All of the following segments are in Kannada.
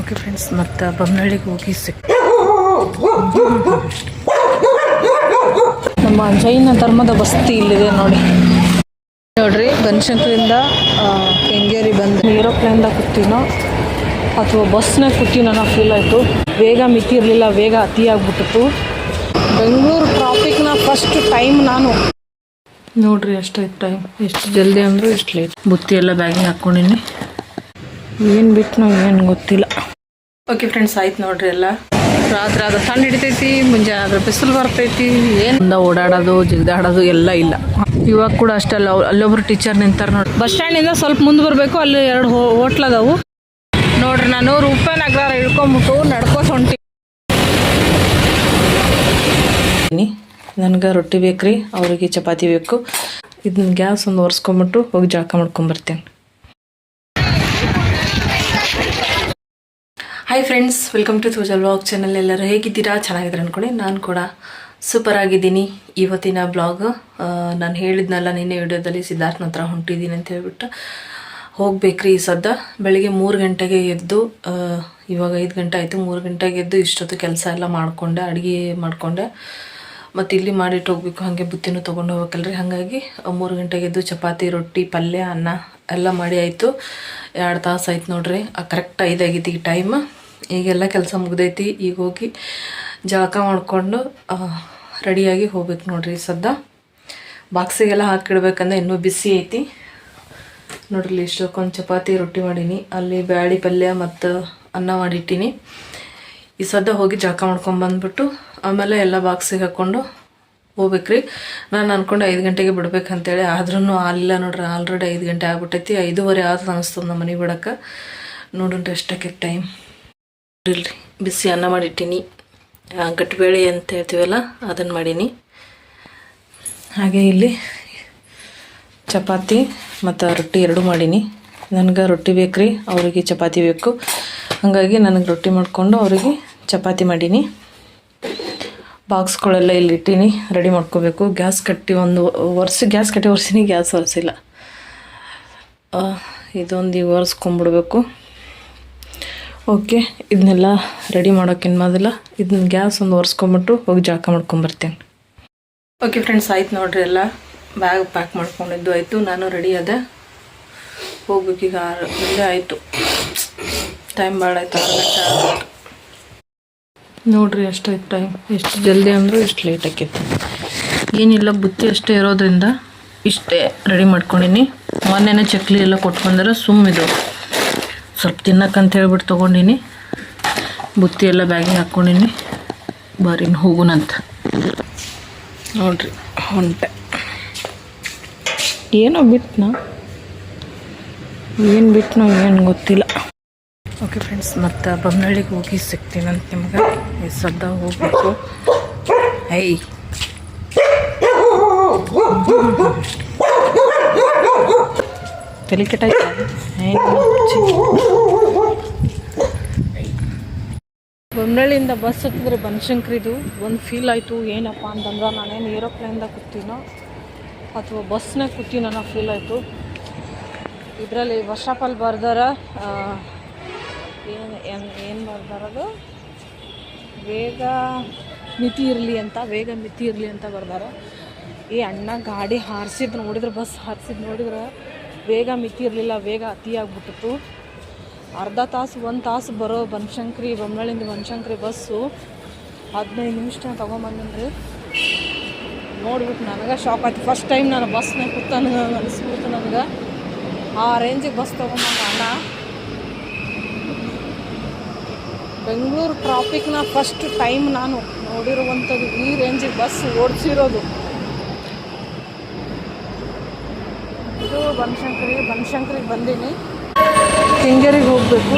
ಓಕೆ ಫ್ರೆಂಡ್ಸ್ ಮತ್ತು ಬೊಮ್ಮನಹಳ್ಳಿಗೆ ಹೋಗಿ ಸಿಕ್ ನಮ್ಮ ಜೈನ ಧರ್ಮದ ಬಸ್ತಿ ಇಲ್ಲಿದೆ ನೋಡಿ. ನೋಡ್ರಿ ಬನಶಂಕರಿಂದ ಕೆಂಗೇರಿ ಬಂದು ಏರೋಪ್ಲೇನ್ದಾಗ ಕೂತೀನೋ ಅಥವಾ ಬಸ್ನಾಗ ಕೂತೀನೋ ಅನ್ನೋ ಫೀಲ್ ಆಯಿತು. ವೇಗ ಮಿತಿರಲಿಲ್ಲ ವೇಗ ಅತಿ ಆಗ್ಬಿಟ್ಟಿತ್ತು. ಬೆಂಗಳೂರು ಟ್ರಾಫಿಕ್ನ ಫಸ್ಟ್ ಟೈಮ್ ನಾನು ನೋಡ್ರಿ ಎಷ್ಟಾಯ್ತು ಟೈಮ್ ಎಷ್ಟು ಜಲ್ದಿ ಅಂದರೂ ಇಷ್ಟು ಲೇಟ್ ಬುತ್ತಿ ಎಲ್ಲ ಬ್ಯಾಗಿಗೆ ಹಾಕ್ಕೊಂಡಿನಿ ಏನು ಬಿಟ್ನೋ ನಾವು ಏನು ಗೊತ್ತಿಲ್ಲ. ಓಕೆ ಫ್ರೆಂಡ್ಸ್ ಆಯ್ತು ನೋಡ್ರಿ ಎಲ್ಲ. ರಾತ್ರಿ ಆದ್ರೆ ತಂಡ ಹಿಡಿತೈತಿ ಮುಂಜಾನೆ ಆದ್ರೆ ಬಿಸಿಲು ಬರ್ತೈತಿ ಏನು ಓಡಾಡೋದು ಜಿಗ್ದಾಡೋದು ಎಲ್ಲ ಇಲ್ಲ. ಇವಾಗ ಕೂಡ ಅಷ್ಟೇ ಅಲ್ಲ ಅಲ್ಲೊಬ್ರು ಟೀಚರ್ ನಿಂತಾರೆ ನೋಡಿ ಬಸ್ ಸ್ಟ್ಯಾಂಡಿಂದ ಸ್ವಲ್ಪ ಮುಂದೆ ಬರಬೇಕು ಅಲ್ಲಿ ಎರಡು ಹೋಟ್ಲ್ ಅದಾವು. ನೋಡ್ರಿ ನಾನು ರೂಪಾಯಿ ನಗರ ಇಳ್ಕೊಂಬಿಟ್ಟು ನಡ್ಕೋಸ್ ಹೊಂಟಿ ನನಗೆ ರೊಟ್ಟಿ ಬೇಕ್ರಿ ಅವರಿಗೆ ಚಪಾತಿ ಬೇಕು. ಇದನ್ನ ಗ್ಯಾಸ್ ಒಂದು ಒರೆಸ್ಕೊಂಬಿಟ್ಟು ಹೋಗಿ ಜಳಕ ಮಾಡ್ಕೊಂಬರ್ತೇನೆ. ಹಾಯ್ ಫ್ರೆಂಡ್ಸ್ ವೆಲ್ಕಮ್ ಟು ತೂಜಲ್ ವ್ಲಾಗ್ ಚಾನಲ್ ಎಲ್ಲರೂ ಹೇಗಿದ್ದೀರಾ? ಚೆನ್ನಾಗಿದ್ದಾರೆ ಅಂದ್ಕೊಳ್ಳಿ ನಾನು ಕೂಡ ಸೂಪರ್ ಆಗಿದ್ದೀನಿ. ಇವತ್ತಿನ ಬ್ಲಾಗ್ ನಾನು ಹೇಳಿದ್ನಲ್ಲ, ನಿನ್ನೆ ವಿಡಿಯೋದಲ್ಲಿ ಸಿದ್ಧಾರ್ಥನ ಹತ್ರ ಹೊಂಟಿದ್ದೀನಿ ಅಂತ ಹೇಳ್ಬಿಟ್ಟು. ಹೋಗ್ಬೇಕ್ರಿ ಈ ಸದ್ದ. ಬೆಳಿಗ್ಗೆ ಮೂರು ಗಂಟೆಗೆ ಎದ್ದು ಇವಾಗ ಐದು ಗಂಟೆ ಆಯಿತು. ಮೂರು ಗಂಟೆಗೆ ಎದ್ದು ಇಷ್ಟೊತ್ತು ಕೆಲಸ ಎಲ್ಲ ಮಾಡಿಕೊಂಡೆ, ಅಡುಗೆ ಮಾಡಿಕೊಂಡೆ. ಮತ್ತು ಇಲ್ಲಿ ಮಾಡಿಟ್ಟು ಹೋಗ್ಬೇಕು. ಹಾಗೆ ಬುತ್ತಿನೂ ತೊಗೊಂಡು ಹೋಗ್ಬೇಕಲ್ರಿ. ಹಾಗಾಗಿ ಮೂರು ಗಂಟೆಗೆ ಎದ್ದು ಚಪಾತಿ, ರೊಟ್ಟಿ, ಪಲ್ಯ, ಅನ್ನ ಎಲ್ಲ ಮಾಡಿ ಆಯಿತು. ಎರಡು ತಾಸು ಆಯ್ತು ನೋಡ್ರಿ. ಕರೆಕ್ಟ್ ಐದಾಗಿತ್ತು ಈ ಟೈಮ್ ಈಗೆಲ್ಲ ಕೆಲಸ ಮುಗ್ದೈತಿ. ಈಗ ಹೋಗಿ ಜಳಕ ಮಾಡಿಕೊಂಡು ರೆಡಿಯಾಗಿ ಹೋಗ್ಬೇಕು ನೋಡ್ರಿ ಸದ್ದ. ಬಾಕ್ಸಿಗೆಲ್ಲ ಹಾಕಿಡ್ಬೇಕಂದ್ರೆ ಇನ್ನೂ ಬಿಸಿ ಐತಿ. ನೋಡ್ರಿ ಇಷ್ಟಕ್ಕೊಂದು ಚಪಾತಿ ರೊಟ್ಟಿ ಮಾಡೀನಿ. ಅಲ್ಲಿ ಬ್ಯಾಳಿ ಪಲ್ಯ ಮತ್ತು ಅನ್ನ ಮಾಡಿಟ್ಟಿನಿ. ಈ ಸದ್ದ ಹೋಗಿ ಜಳಕ ಮಾಡ್ಕೊಂಡು ಬಂದ್ಬಿಟ್ಟು, ಆಮೇಲೆ ಎಲ್ಲ ಬಾಕ್ಸಿಗೆ ಹಾಕ್ಕೊಂಡು ಹೋಗ್ಬೇಕ್ರಿ. ನಾನು ಅಂದ್ಕೊಂಡು ಐದು ಗಂಟೆಗೆ ಬಿಡ್ಬೇಕಂತೇಳಿ. ಆದ್ರೂ ಅಲ್ಲ ನೋಡ್ರಿ, ಆಲ್ರೆಡಿ ಐದು ಗಂಟೆ ಆಗ್ಬಿಟ್ಟೈತಿ. ಐದೂವರೆ ಆತ ಅನಿಸ್ತದೆ ನಮ್ಮ ಮನೆಗೆ ಬಿಡಕ್ಕೆ. ನೋಡೋಣ್ರಿ ಎಷ್ಟಕ್ಕೆ ಟೈಮ್ ಇಲ್ರಿ ಬಿಸಿ ಅನ್ನ ಮಾಡಿಟ್ಟಿನಿ. ಗಟ್ಟಿಬೇಳೆ ಅಂತ ಹೇಳ್ತೀವಲ್ಲ ಅದನ್ನು ಮಾಡೀನಿ. ಹಾಗೆ ಇಲ್ಲಿ ಚಪಾತಿ ಮತ್ತು ರೊಟ್ಟಿ ಎರಡು ಮಾಡೀನಿ. ನನಗೆ ರೊಟ್ಟಿ ಬೇಕ್ರಿ, ಅವರಿಗೆ ಚಪಾತಿ ಬೇಕು. ಹಾಗಾಗಿ ನನಗೆ ರೊಟ್ಟಿ ಮಾಡಿಕೊಂಡು ಅವರಿಗೆ ಚಪಾತಿ ಮಾಡೀನಿ. ಬಾಕ್ಸ್ಗಳೆಲ್ಲ ಇಲ್ಲಿ ಇಟ್ಟೀನಿ, ರೆಡಿ ಮಾಡ್ಕೋಬೇಕು. ಗ್ಯಾಸ್ ಕಟ್ಟಿ ಒಂದು ವರ್ಷ, ಗ್ಯಾಸ್ ಕಟ್ಟಿ ಒರೆಸಿನಿ ಗ್ಯಾಸ್ ಒರೆಸಿಲ್ಲ. ಇದೊಂದು ಈಗ ಒರೆಸ್ಕೊಂಬಿಡ್ಬೇಕು ಓಕೆ ಇದನ್ನೆಲ್ಲ ರೆಡಿ ಮಾಡೋಕ್ಕಿಂತ ಮೊದಲ ಇದನ್ನ ಗ್ಯಾಸ್ ಒಂದು ಒರೆಸ್ಕೊಂಬಿಟ್ಟು ಹೋಗಿ ಜಾಕ ಮಾಡ್ಕೊಂಬರ್ತೇನೆ ಓಕೆ ಫ್ರೆಂಡ್ಸ್ ಆಯ್ತು ನೋಡ್ರಿ ಎಲ್ಲ. ಬ್ಯಾಗ್ ಪ್ಯಾಕ್ ಮಾಡ್ಕೊಂಡಿದ್ದು ಆಯಿತು. ನಾನು ರೆಡಿ ಅದೆ. ಹೋಗ್ಬೇಕೀಗ ಆರು ಗಂಟೆ ಆಯಿತು. ಟೈಮ್ ಭಾಳ ಆಯ್ತು. ಆರು ಗಂಟೆ ಆಗ್ಬಿಟ್ಟು ನೋಡ್ರಿ ಎಷ್ಟಾಯ್ತು ಟೈಮ್ ಎಷ್ಟು ಜಲ್ದಿ ಅಂದರೂ ಎಷ್ಟು ಲೇಟ್ ಆಕೈತಿ. ಏನಿಲ್ಲ ಬುತ್ತಿ ಅಷ್ಟೇ ಇರೋದ್ರಿಂದ ಇಷ್ಟೇ ರೆಡಿ ಮಾಡ್ಕೊಂಡಿನಿ. ಮೊನ್ನೆನೇ ಚಕ್ಲಿ ಎಲ್ಲ ಕೊಟ್ಟು ಬಂದರೆ ಸುಮ್ಮಿದು ಸ್ವಲ್ಪ ತಿನ್ನಕ್ಕಂತ ಹೇಳ್ಬಿಟ್ಟು ತೊಗೊಂಡಿನಿ. ಬುತ್ತಿ ಎಲ್ಲ ಬ್ಯಾಗಿಗೆ ಹಾಕ್ಕೊಂಡಿನಿ ಬಾರಿನ ಹೋಗುನಂತ ನೋಡ್ರಿ, ಹೊಂಟೆ. ಏನೋ ಬಿಟ್ನ? ಏನು ಬಿಟ್ನೋ ಏನು ಗೊತ್ತಿಲ್ಲ. ಓಕೆ ಫ್ರೆಂಡ್ಸ್, ಮತ್ತು ಬೊಮ್ಮನಹಳ್ಳಿಗೆ ಹೋಗಿ ಸಿಗ್ತೀನಂತ ನಿಮ್ಗೆ ಸದ್ದ ಹೋಗ್ಬೇಕು ಐ ತಲೆ ಕೆಟ್ಟಾಯ್ತಾ? ಬೊಮ್ಮನಹಳ್ಳಿಯಿಂದ ಬಸ್ ಹತ್ತಿದ್ರೆ ಬನಶಂಕರಿದು, ಒಂದು ಫೀಲ್ ಆಯಿತು, ಏನಪ್ಪ ಅಂತಂದ್ರೆ ನಾನೇನು ಏರೋಪ್ಲೇನ್ದಾಗ ಕೂತೀನೋ ಅಥವಾ ಬಸ್ನಾಗ ಕೂತೀನೋ ಅನ್ನೋ ಫೀಲ್ ಆಯಿತು. ಇದರಲ್ಲಿ ವರ್ಷಾಪಲ್ಲಿ ಬರ್ದಾರ ಏನು ಏನು ಏನು ಬರ್ದಾರದು ವೇಗ ಮಿತಿ ಇರಲಿ ಅಂತ, ವೇಗ ಮಿತಿ ಇರಲಿ ಅಂತ ಬರ್ದಾರ. ಈ ಅಣ್ಣ ಗಾಡಿ ಹಾರಿಸಿದ್ ನೋಡಿದ್ರೆ ಬಸ್ ಹಾರಿಸಿದ್ ನೋಡಿದ್ರೆ ವೇಗ ಮಿತಿ ಇರಲಿಲ್ಲ ವೇಗ ಅತಿಯಾಗ್ಬಿಟ್ಟಿತ್ತು ಅರ್ಧ ತಾಸು, ಒಂದು ತಾಸು ಬರೋ ಬನಶಂಕರಿ ಬೊಮ್ಮಳಿಂದ ಬನಶಂಕರಿ ಬಸ್ಸು. ಹದಿನೈದು ನಿಮಿಷ ತೊಗೊಂಬಂದ್ರಿ ನೋಡ್ಬಿಟ್ಟು ನನಗೆ ಶಾಕ್ ಆಯ್ತು. ಫಸ್ಟ್ ಟೈಮ್ ನಾನು ಬಸ್ನಾಗ ಕೂತಾನ ಅನಿಸ್ಬಿಡ್ತು ನನಗೆ. ಆ ರೇಂಜಿಗೆ ಬಸ್ ತೊಗೊಂಬಂದ ಅಣ್ಣ. ಬೆಂಗಳೂರು ಟ್ರಾಫಿಕ್ನ ಫಸ್ಟ್ ಟೈಮ್ ನಾನು ನೋಡಿರುವಂಥದ್ದು ಈ ರೇಂಜಿಗೆ ಬಸ್ ಓಡಿಸಿರೋದು. ಇದು ಬನಶಂಕರಿ, ಬನಶಂಕರಿಗೆ ಬಂದೀನಿ. ಕೆಂಗೇರಿಗೆ ಹೋಗಬೇಕು.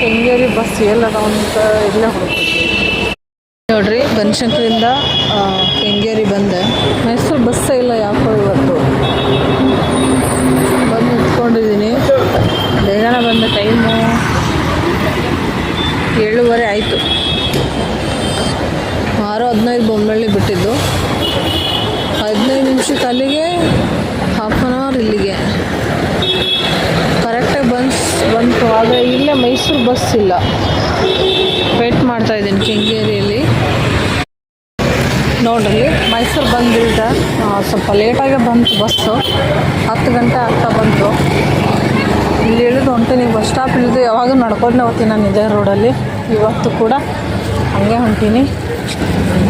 ಕೆಂಗೇರಿ ಬಸ್ ಎಲ್ಲದ ಅಂತ ಇಲ್ಲೇ ಹೋಗ್ತೀವಿ ನೋಡ್ರಿ, ಬನಶಂಕರಿಂದ ಕೆಂಗೇರಿ ಬಂದೆ. ಮೈಸೂರು ಬಸ್ಸೇ ಇಲ್ಲ ಯಾಕೋ ಇವತ್ತು ಬಂದು ನಿಂತ್ಕೊಂಡಿದ್ದೀನಿ ಬೇಗನೆ ಬಂದ ಟೈಮು ಏಳುವರೆ ಆಯಿತು ಆರು ಹದಿನೈದು ಬೊಮ್ಮಳ್ಳಿ ಬಿಟ್ಟಿದ್ದು ಹದಿನೈದು ನಿಮಿಷಕ್ಕೆ ಅಲ್ಲಿಗೆ ಹಾಫ್ ಆನ್ ಅವರ್ ಇಲ್ಲಿಗೆ ಕರೆಕ್ಟಾಗಿ ಬಂದು ಬಂದು ಇತ್ತು ಆದರೆ ಇಲ್ಲೇ ಮೈಸೂರು ಬಸ್ ಇಲ್ಲ. ವೇಟ್ ಮಾಡ್ತಾ ಇದ್ದೀನಿ ಕೆಂಗೇರಿಯಲ್ಲಿ ನೋಡ್ರಿ, ಮೈಸೂರು ಬಂದಿದ್ದ ಸ್ವಲ್ಪ ಲೇಟಾಗೆ ಬಂತು ಬಸ್ಸು ಹತ್ತು ಗಂಟೆ ಆಗ್ತಾ ಬಂತು. ಇಲ್ಲಿ ಇಳಿದು ಹೊಂಟೀನಿ ಬಸ್ ಸ್ಟಾಪ್ ಇಳಿದು ಯಾವಾಗ ನಡ್ಕೊಂಡೇ ಹೋಗ್ತೀನಿ ನಾನು ಇದೇ ರೋಡಲ್ಲಿ ಇವತ್ತು ಕೂಡ ಹಾಗೆ ಹೊಂಟೀನಿ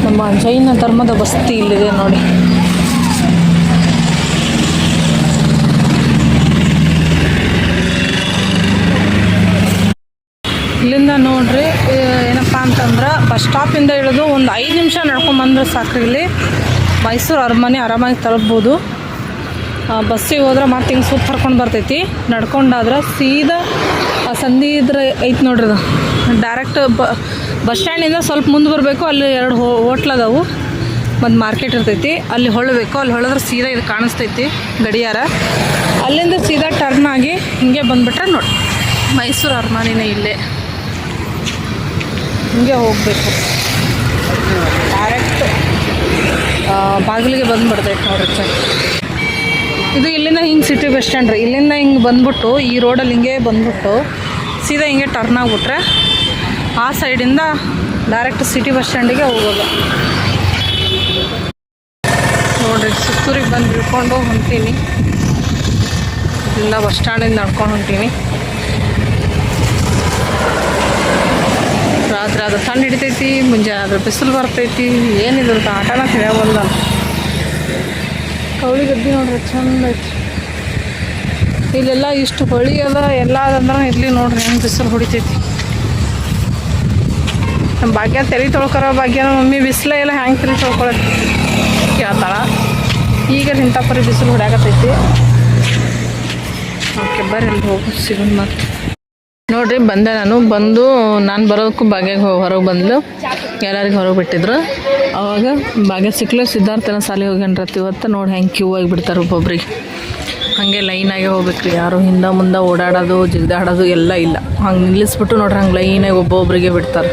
ನಮ್ಮ ಜೈನ ಧರ್ಮದ ಬಸ್ತಿ ಇಲ್ಲಿದೆ ನೋಡಿ. ಇಲ್ಲಿಂದ ನೋಡ್ರಿ ಏನಪ್ಪ ಅಂತಂದ್ರೆ ಬಸ್ ಸ್ಟಾಪಿಂದ ಇಳಿದು ಒಂದು ಐದು ನಿಮಿಷ ನಡ್ಕೊಂಬಂದ್ರೆ ಸಾಕು ಇಲ್ಲಿ. ಮೈಸೂರು ಅರಮನೆ ಆರಾಮಾಗಿ ತಲುಪ್ಬೋದು. ಬಸ್ಸಿಗೆ ಹೋದ್ರೆ ಮತ್ತೆ ಹಿಂಗೆ ಸೂಪ್ ಹರ್ಕೊಂಡು ಬರ್ತೈತಿ. ನಡ್ಕೊಂಡಾದ್ರೆ ಸೀದಾ ಸಂಧಿ ಇದ್ರೆ ಐತೆ ನೋಡ್ರಿ ಅದು ಡೈರೆಕ್ಟ್ ಬ ಬಸ್ ಸ್ಟ್ಯಾಂಡಿಂದ ಸ್ವಲ್ಪ ಮುಂದೆ ಬರಬೇಕು, ಅಲ್ಲಿ ಎರಡು ಹೋ ಅದಾವು. ಒಂದು ಮಾರ್ಕೆಟ್ ಇರ್ತೈತಿ. ಅಲ್ಲಿ ಹೊಳ್ಬೇಕು ಅಲ್ಲಿ ಹೊಳೆದ್ರೆ ಸೀದಾ ಇದು ಕಾಣಿಸ್ತೈತಿ ಗಡಿಯಾರ. ಅಲ್ಲಿಂದ ಸೀದಾ ಟರ್ನ್ ಆಗಿ ಹಿಂಗೆ ಬಂದುಬಿಟ್ರೆ ನೋಡಿ. ಮೈಸೂರು ಅರಮನೆನೇ ಇಲ್ಲೇ. ಹಿಂಗೆ ಹೋಗಬೇಕು. ಡೈರೆಕ್ಟ್ ಬಾಗಿಲಿಗೆ ಬಂದುಬಿಡ್ತೈತೆ ನೋಡ್ರಿ ಚೆಕ್ ಇದು ಇಲ್ಲಿಂದ ಹಿಂಗೆ ಸಿಟಿ ಬಸ್ ಸ್ಟ್ಯಾಂಡ್ ರೀ. ಇಲ್ಲಿಂದ ಹಿಂಗೆ ಬಂದ್ಬಿಟ್ಟು ಈ ರೋಡಲ್ಲಿ ಹಿಂಗೆ ಬಂದ್ಬಿಟ್ಟು ಸೀದಾ ಹಿಂಗೆ ಟರ್ನ್ ಆಗಿಬಿಟ್ರೆ ಆ ಸೈಡಿಂದ ಡೈರೆಕ್ಟ್ ಸಿಟಿ ಬಸ್ ಸ್ಟ್ಯಾಂಡಿಗೆ ಹೋಗೋದು. ನೋಡ್ರಿ, ಸುತ್ತೂರಿಗೆ ಬಂದು ಇಳ್ಕೊಂಡು ಹೊಂಟೀನಿ. ಇಲ್ಲ ಬಸ್ ಸ್ಟ್ಯಾಂಡಿಂದ ನಡ್ಕೊಂಡು ಹೊಂಟೀನಿ. ರಾತ್ರಿ ಅದು ತಣ್ಣು ಹಿಡಿತೈತಿ ಮುಂಜಾನೆ ಅದ್ರ ಬಿಸಿಲು ಬರ್ತೈತಿ ಏನಿದ್ರ ಆಟನ ತಿಳಿಯವಲ್ಲ ಕವಳಿ ಗದ್ದೆ ನೋಡ್ರಿ, ಚಂದ ಐತಿ. ಇಲ್ಲೆಲ್ಲ ಇಷ್ಟು ಹೊಳಿ ಅದ ಎಲ್ಲ ಅದಂದ್ರೆ ಇಲ್ಲಿ ನೋಡ್ರಿ, ಹೆಂಗೆ ಬಿಸಿಲು ಹೊಡಿತೈತಿ. ನಮ್ಮ ಭಾಗ್ಯ ತೆರಿ ತೊಳ್ಕೊರೋ ಭಾಗ್ಯ ನಮ್ಮ ಮಮ್ಮಿ ಬಿಸಿಲೇ ಎಲ್ಲ ಹೆಂಗೆ ತೆರಿ ತೊಳ್ಕೊಳಕ್ಕೆ ಕೇಳ್ತಾಳ. ಈಗ ಇಂಥ ಪರಿ ಬಿಸಿಲು ಹೊಡ್ಯಾಕತ್ತೈತಿ. ಓಕೆ, ಬರ್ರಿ ಅಲ್ಲಿ ಹೋಗಿ ಸಿಗೋಣ ಮತ್ತೆ. ನೋಡ್ರಿ, ಬಂದೆ ನಾನು. ಬಂದು ನಾನು ಬರೋದಕ್ಕೂ ಭಾಗ್ಯಗೆ ಹೊರಗೆ ಬಂದ್ಲು. ಎಲ್ಲರಿಗೆ ಹೊರಗೆ ಬಿಟ್ಟಿದ್ರು. ಅವಾಗ ಭಾಗ್ಯ ಸಿಕ್ಲು. ಸಿದ್ಧಾರ್ಥನ ಸಾಲಿ ಹೋಗ್ಯಾನ್ರತ್. ಇವತ್ತು ನೋಡಿ ಹೆಂಗೆ ಕ್ಯೂ ಆಗಿ ಬಿಡ್ತಾರೆ ಒಬ್ಬೊಬ್ರಿಗೆ. ಹಾಗೆ ಲೈನಾಗೆ ಹೋಗ್ಬೇಕ್ರಿ. ಯಾರು ಹಿಂದೆ ಮುಂದೆ ಓಡಾಡೋದು ಜಿಗ್ದಾಡೋದು ಎಲ್ಲ ಇಲ್ಲ. ಹಂಗೆ ನಿಲ್ಲಿಸ್ಬಿಟ್ಟು ನೋಡ್ರಿ, ಹಂಗೆ ಲೈನಾಗಿ ಒಬ್ಬೊಬ್ಬರಿಗೆ ಬಿಡ್ತಾರೆ.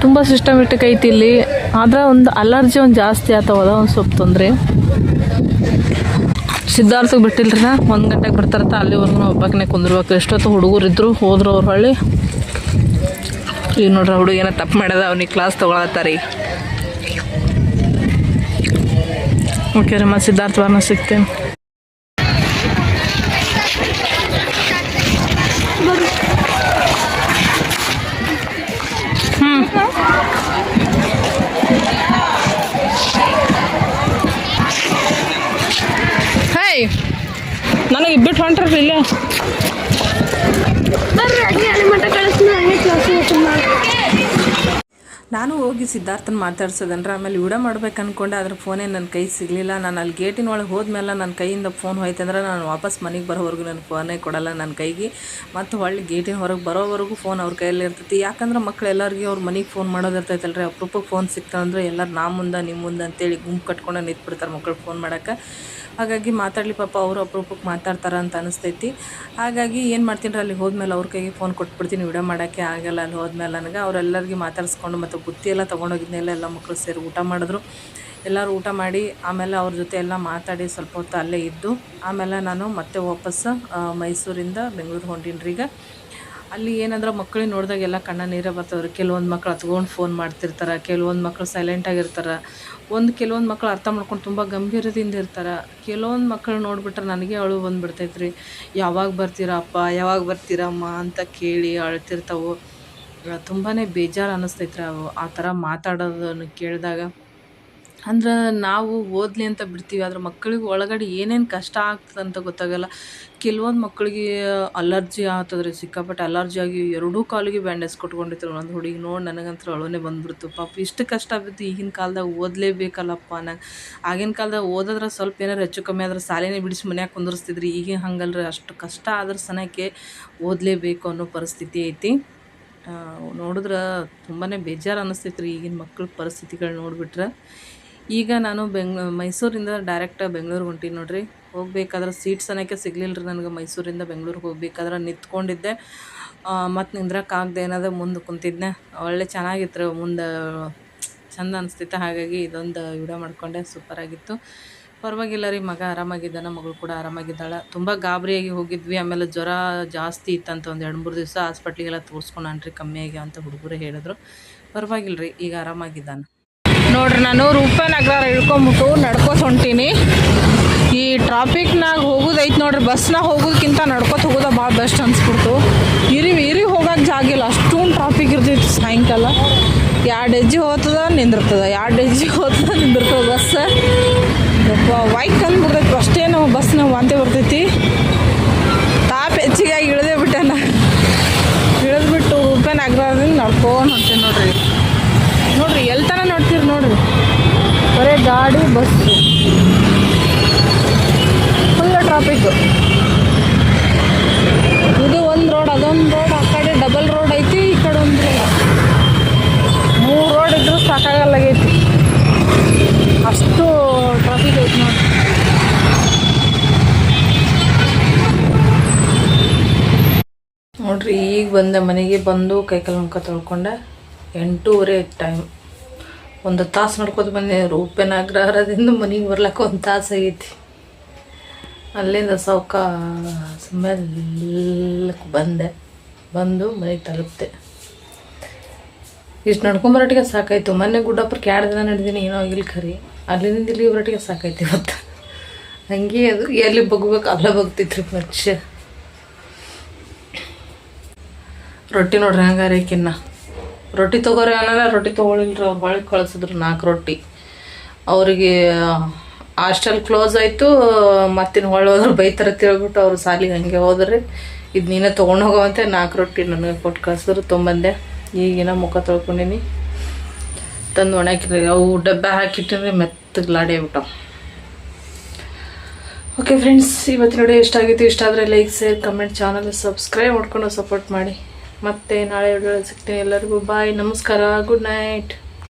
ತುಂಬ ಸಿಸ್ಟಮೆಟಿಕ್ ಐತಿ ಇಲ್ಲಿ. ಆದ್ರೆ ಒಂದು ಅಲರ್ಜಿ ಒಂದು ಜಾಸ್ತಿ ಆಗ್ತಾವದ ಒಂದು ಸ್ವಲ್ಪ ತೊಂದರೆ. ಸಿದ್ಧಾರ್ಥಗೆ ಬಿಟ್ಟಿಲ್ರಿ ನಾ ಒಂದು ಗಂಟೆಗೆ ಬಿಡ್ತಾರತ್ತ ಅಲ್ಲಿವರೆಗೂ ಒಬ್ಬಾಕನೆ ಕುಂದಿರ್ಬೇಕು. ಎಷ್ಟೊತ್ತು ಹುಡುಗರು ಇದ್ರು, ಹೋದ್ರು ಅವ್ರ ಹಳ್ಳಿ. ಈಗ ನೋಡ್ರಿ ಹುಡುಗ ಏನೋ ತಪ್ಪು ಮಾಡ್ಯದ, ಅವ್ನಿಗೆ ಕ್ಲಾಸ್ ತೊಗೊಳತ್ತಾರೀ. ಓಕೆ ರೀ, ಮತ್ತು ಸಿದ್ಧಾರ್ಥ ಬಾರ್ನ ಸಿಗ್ತೇನೆ. ನನಗೆ ಬಿಟ್ಟು ಹೊಂಟ್ರಿ ಇಲ್ಲೇ. ನಾನು. ಹೋಗಿ ಸಿದ್ಧಾರ್ಥನ ಮಾತಾಡ್ಸೋದನ್ರ ಆಮೇಲೆ ವಿಡ ಮಾಡ್ಬೇಕು ಅನ್ಕೊಂಡೆ ಅದ್ರ ಫೋನೇ ನನ್ನ ಕೈ ಸಿಗಲಿಲ್ಲ. ನಾನು ಅಲ್ಲಿ ಗೇಟಿನ ಒಳಗೆ ಹೋದ್ಮೇಲೆ ನನ್ನ ಕೈಯಿಂದ ಫೋನ್ ಹೋಯ್ತಂದ್ರೆ ನಾನು ವಾಪಸ್ ಮನೆಗೆ ಬರೋವರೆಗೂ ನನ್ನ ಫೋನೇ ಕೊಡಲ್ಲ ನನ್ನ ಕೈಗೆ. ಮತ್ತು ಹೊಳ್ಳಿ ಗೇಟಿನ ಹೊರಗೆ ಬರೋವರೆಗೂ ಫೋನ್ ಅವ್ರ ಕೈಯಲ್ಲಿ ಇರ್ತೈತಿ. ಯಾಕಂದ್ರೆ ಮಕ್ಳು ಎಲ್ಲರಿಗೆ ಅವ್ರ ಮನೆಗೆ ಫೋನ್ ಮಾಡೋದು ಇರ್ತೈತಲ್ರಿ. ಅಪರೂಪಕ್ಕೆ ಫೋನ್ ಸಿಕ್ತಂದ್ರೆ ಎಲ್ಲರೂ ನಾ ಮುಂದೆ ನಿಮ್ಮ ಮುಂದೆ ಅಂತೇಳಿ ಗುಂಪು ಕಟ್ಕೊಂಡು ನಿಂತ್ಬಿಡ್ತಾರೆ ಮಕ್ಳು ಫೋನ್ ಮಾಡೋಕೆ ಹಾಗಾಗಿ ಮಾತಾಡಲಿ ಪಾಪ ಅವರು ಅಪರೂಪಕ್ಕೆ ಮಾತಾಡ್ತಾರೆ ಅಂತ ಅನಿಸ್ತೈತಿ. ಹಾಗಾಗಿ ಏನು ಮಾಡ್ತೀನಿ ಅಲ್ಲಿ ಹೋದ್ಮೇಲೆ ಅವ್ರ ಕೈಗೆ ಫೋನ್ ಕೊಟ್ಬಿಡ್ತೀನಿ ವಿಡಿಯೋ ಮಾಡೋಕ್ಕೆ ಆಗಲ್ಲ ಅಲ್ಲಿ ಹೋದ್ಮೇಲೆ ನನಗೆ. ಅವರೆಲ್ಲರಿಗೆ ಮಾತಾಡಿಸ್ಕೊಂಡು ಮತ್ತು ಬುತ್ತಿ ಎಲ್ಲ ಎಲ್ಲ ಮಕ್ಕಳು ಸೇರಿ ಊಟ ಮಾಡಿದ್ರು. ಎಲ್ಲರೂ ಊಟ ಮಾಡಿ ಆಮೇಲೆ ಅವ್ರ ಜೊತೆ ಎಲ್ಲ ಮಾತಾಡಿ ಸ್ವಲ್ಪ ಹೊತ್ತು ಅಲ್ಲೇ ಇದ್ದು ಆಮೇಲೆ ನಾನು ಮತ್ತೆ ವಾಪಸ್ ಆ, ಮೈಸೂರಿಂದ ಬೆಂಗಳೂರು ಹೊಂಟೀನಿ ಈಗ. ಅಲ್ಲಿ ಏನಂದ್ರೆ ಮಕ್ಕಳಿಗೆ ನೋಡಿದಾಗ ಎಲ್ಲ ಕಣ್ಣ ನೀರೇ ಬರ್ತಾವ್ರಿ. ಕೆಲವೊಂದು ಮಕ್ಳು ಹತ್ಕೊಂಡು ಫೋನ್ ಮಾಡ್ತಿರ್ತಾರೆ ಕೆಲವೊಂದು ಮಕ್ಕಳು ಸೈಲೆಂಟಾಗಿರ್ತಾರೆ ಒಂದು ಕೆಲವೊಂದು ಮಕ್ಕಳು ಅರ್ಥ ಮಾಡ್ಕೊಂಡು ತುಂಬ ಗಂಭೀರದಿಂದ ಇರ್ತಾರೆ. ಕೆಲವೊಂದು ಮಕ್ಕಳು ನೋಡಿಬಿಟ್ರೆ ನನಗೆ ಅಳು ಬಂದ್ಬಿಡ್ತೈತ್ರಿ. ಯಾವಾಗ ಬರ್ತೀರಪ್ಪ ಯಾವಾಗ ಬರ್ತೀರಮ್ಮ ಅಂತ ಕೇಳಿ ಅಳ್ತಿರ್ತಾವೆ. ತುಂಬಾ ಬೇಜಾರು ಅನ್ನಿಸ್ತೈತ್ರಿ ಅವು. ಆ ಥರ ಮಾತಾಡೋದನ್ನು ಕೇಳಿದಾಗ ಅಂದ್ರೆ ನಾವು ಓದಲಿ ಅಂತ ಬಿಡ್ತೀವಿ, ಆದ್ರೆ ಮಕ್ಕಳಿಗೆ ಒಳಗಡೆ ಏನೇನು ಕಷ್ಟ ಆಗ್ತದೆ ಅಂತ ಗೊತ್ತಾಗಲ್ಲ. ಕೆಲವೊಂದು ಮಕ್ಕಳಿಗೆ ಅಲರ್ಜಿ ಆಗ್ತದ್ರಿ, ಸಿಕ್ಕಾಪಟ್ಟೆ ಅಲರ್ಜಿ ಆಗಿ ಎರಡೂ ಕಾಲಿಗೆ ಬ್ಯಾಂಡೇಜ್ ಕೊಟ್ಕೊಂಡಿದ್ರು ಒಂದು ಹುಡುಗಿ ನೋಡಿ ನನಗಂತೂ ಅಳೋನೆ ಬಂದ್ಬಿಡ್ತು. ಪಾಪ ಇಷ್ಟು ಕಷ್ಟ ಬಿತ್ತು ಈಗಿನ ಕಾಲದಾಗ ಓದಲೇಬೇಕಲ್ಲಪ್ಪ ನಂಗೆ ಆಗಿನ ಕಾಲದಾಗ ಓದಿದ್ರೆ ಸ್ವಲ್ಪ ಏನಾರು ಹೆಚ್ಚು ಕಮ್ಮಿ ಆದ್ರೆ ಶಾಲೆನೇ ಬಿಡಿಸಿ ಮನ್ಯಾಗ ಕುಂದರ್ಸ್ತಿದ್ರಿ. ಈಗಿನ ಹಂಗಲ್ರಿ, ಅಷ್ಟು ಕಷ್ಟ ಆದ್ರೆ ಸನಕ್ಕೆ ಓದಲೇಬೇಕು ಅನ್ನೋ ಪರಿಸ್ಥಿತಿ ಐತಿ. ನೋಡಿದ್ರೆ ತುಂಬಾ ಬೇಜಾರು ಅನ್ನಿಸ್ತೈತೆ ರೀ ಈಗಿನ ಮಕ್ಳ ಪರಿಸ್ಥಿತಿಗಳು ನೋಡಿಬಿಟ್ರೆ. ಈಗ ನಾನು ಬೆಂಗ್ ಮೈಸೂರಿಂದ ಡೈರೆಕ್ಟ್ ಬೆಂಗ್ಳೂರಿಗೆ ಹೊಂಟೀನಿ ನೋಡಿರಿ. ಹೋಗ್ಬೇಕಾದ್ರೆ ಸೀಟ್ಸ್ ಅನ್ನೋಕ್ಕೆ ಸಿಗಲಿಲ್ಲ ರೀ ನನಗೆ ಮೈಸೂರಿಂದ ಬೆಂಗ್ಳೂರಿಗೆ ಹೋಗ್ಬೇಕಾದ್ರೆ ನಿಂತ್ಕೊಂಡಿದ್ದೆ. ಮತ್ತು ನಿಂದ್ರಕ್ಕಾಗದೆ ಏನಾದ್ರೆ ಮುಂದೆ ಕುಂತಿದ್ದೆ ಒಳ್ಳೆ ಚೆನ್ನಾಗಿತ್ತು ಮುಂದೆ ಚಂದ ಅನಿಸ್ತಿತ್ತು. ಹಾಗಾಗಿ ಇದೊಂದು ವಿಡಿಯೋ ಮಾಡಿಕೊಂಡೆ ಸೂಪರಾಗಿತ್ತು ಪರವಾಗಿಲ್ಲ ರೀ, ಮಗ ಆರಾಮಾಗಿದ್ದಾನೆ, ಮಗಳು ಕೂಡ ಆರಾಮಾಗಿದ್ದಾಳೆ. ತುಂಬ ಗಾಬರಿಯಾಗಿ ಹೋಗಿದ್ವಿ. ಆಮೇಲೆ ಜ್ವರ ಜಾಸ್ತಿ ಇತ್ತಂತ ಒಂದು ಎರಡು ಮೂರು ದಿವಸ ಹಾಸ್ಪಿಟ್ಲಿಗೆಲ್ಲ ತೋರಿಸ್ಕೊಂಡ್ರಿ ಕಮ್ಮಿಯಾಗಿ ಅಂತ ಹುಡುಗರು ಹೇಳಿದ್ರು. ಪರವಾಗಿಲ್ಲ ರೀ ಈಗ ಆರಾಮಾಗಿದ್ದಾನೆ. ನೋಡ್ರಿ, ನಾನು ರೂಪನಗರ ಇಳ್ಕೊಂಬಿಟ್ಟು ನಡ್ಕೋತ ಹೊಂಟೀನಿ. ಈ ಟ್ರಾಫಿಕ್ನಾಗ ಹೋಗೋದೈತೆ ನೋಡ್ರಿ ಬಸ್ನಾಗ ಹೋಗೋದಕ್ಕಿಂತ ನಡ್ಕೋತ ಹೋಗೋದ ಭಾಳ ಬೆಸ್ಟ್ ಅನ್ಸ್ಬಿಡ್ತು. ಇರಿ ಇರಿ ಹೋಗೋಕೆ ಜಾಗಿಲ್ಲ ಅಷ್ಟೊಂದು ಟ್ರಾಫಿಕ್ ಇರ್ತೈತಿ ಸಾಯಂಕಾಲ. ಎರಡು ಹೆಜ್ಜೆ ಹೋಗ್ತದ, ನಿಂದಿರ್ತದ. ಎರಡು ಹೆಜ್ಜೆ ಹೋಗ್ತದ, ನಿಂದಿರ್ತದ ಬಸ್ ವೈಕ್ ಅಂದ್ಬಿಡ್ತೈತಿ, ಅಷ್ಟೇ ನಾವು ಬಸ್ನಾಗ ವಾಂತಿ ಬರ್ತೈತಿ. ತಾಪ್ ಇಳದೇ ಇಳಿದೇ ನಾನು ಇಳಿದ್ಬಿಟ್ಟು ರೂಪನಗರದಿಂದ ನಡ್ಕೊಂಡು ಹೊಂಟೆ ನೋಡ್ರಿ ನೋಡ್ರಿ ಎಲ್ಲಿ ತನ ನೋಡ್ತೀರಿ ನೋಡ್ರಿ ಬರೀ ಗಾಡಿ ಬಸ್ಸು ಫುಲ್ ಟ್ರಾಫಿಕ್ ಇದು ಒಂದು ರೋಡ್ ಅದೊಂದು ರೋಡ್ ಆ ಕಡೆ ಡಬಲ್ ರೋಡ್ ಐತಿ, ಈ ಕಡೆ ಒಂದು ಮೂರು ರೋಡ್ ಇದ್ರೂ ಸಾಕಾಗಲ್ಲಾಗೈತಿ ಅಷ್ಟು ಟ್ರಾಫಿಕ್ ಐತಿ ನೋಡಿ. ನೋಡ್ರಿ, ಈಗ ಬಂದೆ ಮನೆಗೆ ಬಂದು ಕೈಕಾಲು ಮುಖ ತೊಳ್ಕೊಂಡೆ. ಎಂಟೂವರೆ ಟೈಮ್ ಒಂದು ತಾಸು ನೋಡ್ಕೋತ ಬಂದೆ ರೂಪೇನಗರದಿಂದ ಮನೆಗೆ ಬರ್ಲಕ್ಕ ಒಂದು ತಾಸು ಆಗೈತಿ. ಅಲ್ಲಿಂದ ಸೌಕ ಮೆಲ್ಲಕ್ಕೆ ಬಂದೆ. ಬಂದು ಮನೆಗೆ ತಲುಪ್ತೆ ಇಷ್ಟು ನಡ್ಕೊಂಬರಟ್ಟಿಗೆ ಸಾಕಾಯಿತು. ಮೊನ್ನೆ ಗುಡ್ಡಪ್ಪಕ್ಕೆ ಎರಡು ದಿನ ನಡೆದೀನಿ, ಏನೋ ಆಗಿಲ್ಲ ಖರಿ. ಅಲ್ಲಿಂದ ಇಲ್ಲಿ ಬರಟ್ಟಿಗೆ ಸಾಕಾಯ್ತು ಇವತ್ತು. ಹಂಗೆ ಅದು ಎಲ್ಲಿ ಬಗ್ಬೇಕು, ಅಲ್ಲ ಬಗ್ತಿತ್ತು ಮನುಷ್ಯ. ರೊಟ್ಟಿ ನೋಡ್ರಿ ಹಂಗಾರೆ ಕಿನ್ನ ರೊಟ್ಟಿ ತೊಗೋರಿ ಅನ್ನಲ್ಲ, ರೊಟ್ಟಿ ತೊಗೊಳಿಲ್ರಿ ಅವ್ರು ಹೊಳಗೆ ಕಳಿಸಿದ್ರು ನಾಲ್ಕು ರೊಟ್ಟಿ. ಅವರಿಗೆ ಹಾಸ್ಟೆಲ್ ಕ್ಲೋಸ್ ಆಯಿತು, ಮತ್ತಿನ ಹೋದ್ರು ಬೈತಾರೆ ತಿಳ್ಬಿಟ್ಟು ಅವ್ರು ಸಾಲಿಗೆ ಹಂಗೆ ಹೋದ್ರಿ. ಇದು ನೀನೇ ಹೋಗೋವಂತೆ ನಾಲ್ಕು ರೊಟ್ಟಿ ನನಗೆ ಕೊಟ್ಟು ಕಳಿಸಿದ್ರು, ತೊಂಬಂದೆ. ಈಗಿನ ಮುಖ ತೊಳ್ಕೊಂಡಿನಿ. ತಂದು ಒಣಗಿರಿ, ಅವು ಡಬ್ಬ ಹಾಕಿಟ್ಟಿರಿ ಮೆತ್ತಗೆ ಲಾಡಿ ಬಿಟ್ಟವು ಓಕೆ ಫ್ರೆಂಡ್ಸ್ ಇವತ್ತಿನ ನೋಡಿ ಎಷ್ಟಾಗಿತ್ತು ಇಷ್ಟ ಆದರೆ like share comment channel subscribe ಮಾಡ್ಕೊಂಡು ಸಪೋರ್ಟ್ ಮಾಡಿ. ಮತ್ತೆ ನಾಳೆ ಸಿಗ್ತೀನಿ ಎಲ್ಲರಿಗೂ. ಬಾಯ್ ನಮಸ್ಕಾರ. Good night